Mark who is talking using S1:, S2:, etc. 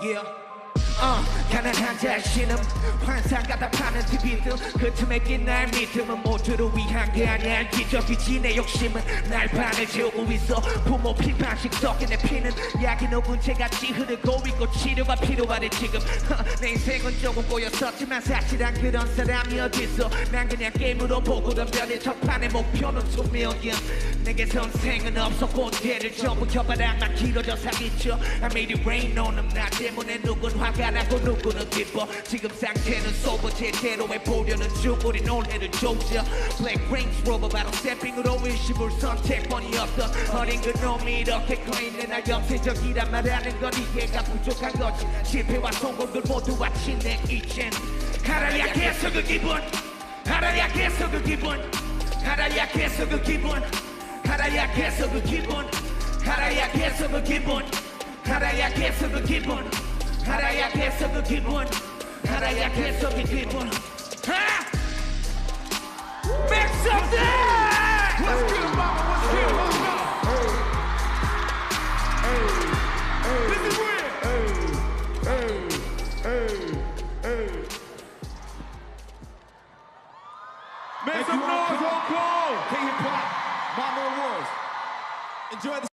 S1: Yeah. 어, 가난한 자신은 환상 같아 파는 TV들 그 틈에 낀 날 믿음은 모두를 위한 게 아니야. 기적이지 내 욕심은 날 반을 채우고 있어. 부모 피방식 섞인 내 피는 약이 녹은 채같이 흐르고 있고 치료가 필요하대 지금. 허, 내 인생은 조금 꼬였었지만 사실은 그런 사람이 어딨어. 난 그냥 게임으로 보고 덤벼내 첫판의 목표는 투명이야. 내게 선생은 없었고 대를 전부 켜바람만 길어져 사기쳐. I made it rain on them 나 때문에 누군 화가 나고 누구는 기뻐. 지금 상태는 소버 제대로 해보려는 중. 우린 올해를 조져 Black Range Rover 바로 세핑으로 일시불 선택권이 없어. 어린 그놈이 이렇게 커있는 나 염세적이란 말하는 건 이해가 부족한 거지. 실패와 성공들 모두 아침 내 이젠. 알아야 계속 그 기분. 알아야 계속 그 기분. 알아야 계속 그 기분. 알아야 계속 그 기분. 알아야 계속 그 기분. 알아야 계속 그 기분 알아야 계속 그 기분 알아야 계속 그 기분 하! Make some noise!
S2: Let's get it, mama. Let's get it. Let's go. This is real. Make some noise, Hong Kong. K-hip hop, Mama Awards. Enjoy the